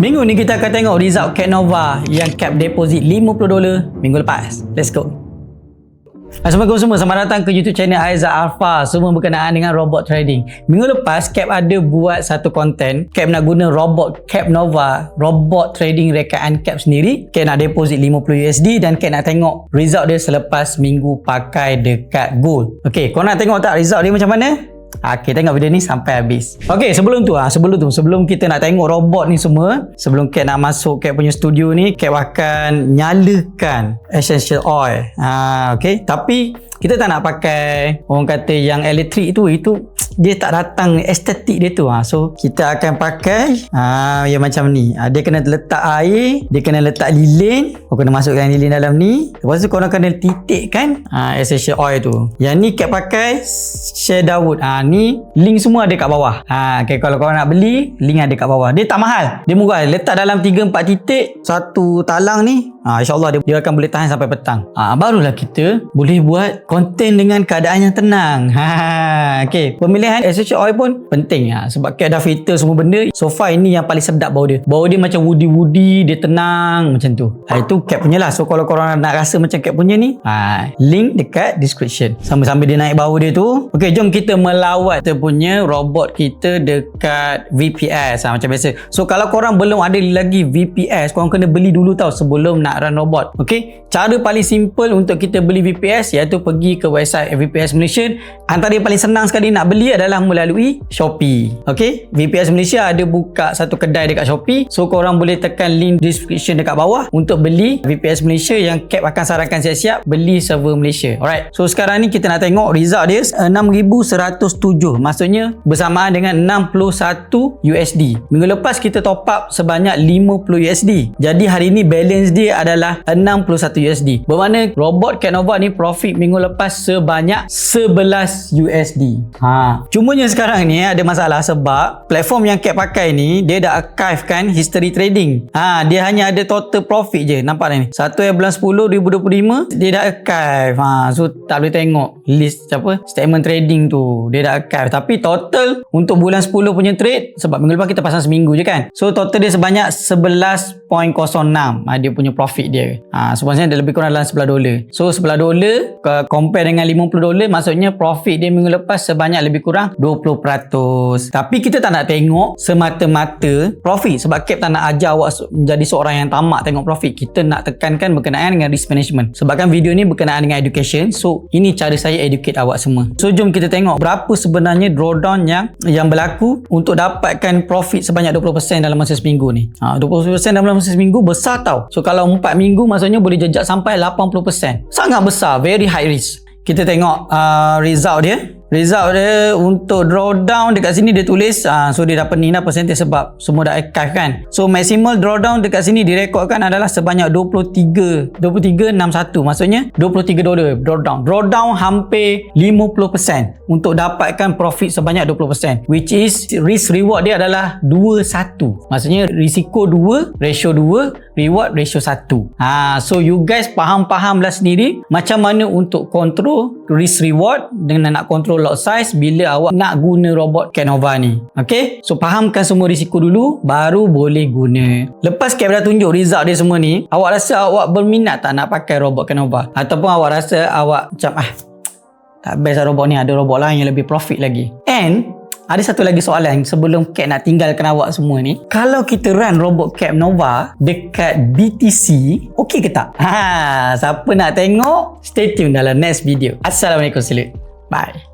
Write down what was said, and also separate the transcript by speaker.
Speaker 1: Minggu ni kita akan tengok result Cat Nova yang cap deposit 50 dolar minggu lepas. Let's go. Assalamualaikum semua, selamat datang ke YouTube channel Aizat Alfa Semua berkenaan dengan robot trading Minggu lepas, Cap ada buat satu konten Cap nak guna robot Cap Nova Robot trading rekaan Cap sendiri Cap nak deposit 50 USD Dan Cap nak tengok result dia selepas minggu pakai dekat gold Okay, kau nak tengok tak result dia macam mana? Okay, tengok video ni sampai habis. Okay, sebelum tu ah, sebelum tu, sebelum kita nak tengok robot ni semua, sebelum Kat nak masuk Kat punya studio ni, Kat akan nyalakan essential oil. Ah, okay. Tapi kita tak nak pakai orang kata yang elektrik tu itu dia tak datang estetik dia tu ha. so kita akan pakai ha, yang macam ni. Ha, dia kena letak air dia kena letak lilin. Kau kena masukkan lilin dalam ni. Lepas tu kau kena titik kan ha, essential oil tu. Yang ni kat pakai share Dawood ha, ni link semua ada kat bawah. Ha, okay, kalau kau nak beli link ada kat bawah. Dia tak mahal. Dia murah. Letak dalam 3-4 titik satu talang ni ha, insyaAllah dia, dia akan boleh tahan sampai petang ha, barulah kita boleh buat konten dengan keadaan yang tenang. Ha, okay. Pemilihan essential oil pun penting ha, sebab kita ada filter semua benda. So far ini yang paling sedap bau dia. Bau dia macam woody-woody, dia tenang macam tu. Ha, itu cat punya lah. So kalau korang nak rasa macam cat punya ni, ha, link dekat description. Sambil-sambil dia naik bau dia tu. Okay, jom kita melawat kita punya robot kita dekat VPS ha, macam biasa. So kalau korang belum ada lagi VPS, korang kena beli dulu tau sebelum nak run robot. Okay, cara paling simple untuk kita beli VPS iaitu pergi ke website VPS Malaysia. Antara yang paling senang sekali nak beli adalah melalui Shopee. Ok? VPS Malaysia ada buka satu kedai dekat Shopee. So korang boleh tekan link description dekat bawah untuk beli VPS Malaysia yang Cap akan sarankan siap-siap beli server Malaysia. Alright. So sekarang ni kita nak tengok result dia 6107 maksudnya bersamaan dengan 61 USD minggu lepas kita top up sebanyak 50 USD jadi hari ni balance dia adalah 61 USD bermakna robot Canova ni profit minggu lepas sebanyak 11 USD. Ha. Cumanya sekarang ni ada masalah sebab platform yang Cap pakai ni dia dah archive kan history trading. Ha, dia hanya ada total profit je. Nampak ni? 1 bulan 10 2025 dia dah archive. Ha, so tak boleh tengok list apa statement trading tu. Dia dah archive tapi total untuk bulan 10 punya trade sebab minggu lepas kita pasang seminggu je kan. So total dia sebanyak 11.06 ha, dia punya profit dia. Ha, sebenarnya dia lebih kurang dalam 11 dolar. So 11 dolar compare dengan 50 dolar maksudnya profit dia minggu lepas sebanyak lebih kurang 20%. Tapi kita tak nak tengok semata-mata profit sebab Cap tak nak ajar awak menjadi seorang yang tamak tengok profit. Kita nak tekankan berkenaan dengan risk management. Sebabkan video ni berkenaan dengan education. So ini cara saya educate awak semua. So jom kita tengok berapa sebenarnya drawdown yang yang berlaku untuk dapatkan profit sebanyak 20% dalam masa seminggu ni. Ha, 20% dalam masa seminggu besar tau. So kalau 4 minggu maksudnya boleh jejak sampai 80%. Sangat besar, very high risk kita tengok uh, result dia result dia untuk drawdown dekat sini dia tulis uh, so dia dapat lah percentage sebab semua dah archive kan. So maximal drawdown dekat sini direkodkan adalah sebanyak 23 2361 maksudnya 23 dolar drawdown drawdown hampir 50% untuk dapatkan profit sebanyak 20% which is risk reward dia adalah 21 maksudnya risiko 2 ratio 2 reward ratio 1 ha, so you guys faham-faham lah sendiri macam mana untuk control risk reward dengan nak control lot size bila awak nak guna robot Canova ni. Okay? So, fahamkan semua risiko dulu, baru boleh guna. Lepas Cap dah tunjuk result dia semua ni, awak rasa awak berminat tak nak pakai robot Canova? Ataupun awak rasa awak macam, ah, tak best lah robot ni, ada robot lain yang lebih profit lagi. And, ada satu lagi soalan sebelum Cap nak tinggalkan awak semua ni. Kalau kita run robot Cap Nova dekat BTC, okey ke tak? Ha, siapa nak tengok? Stay tune dalam next video. Assalamualaikum. Bye.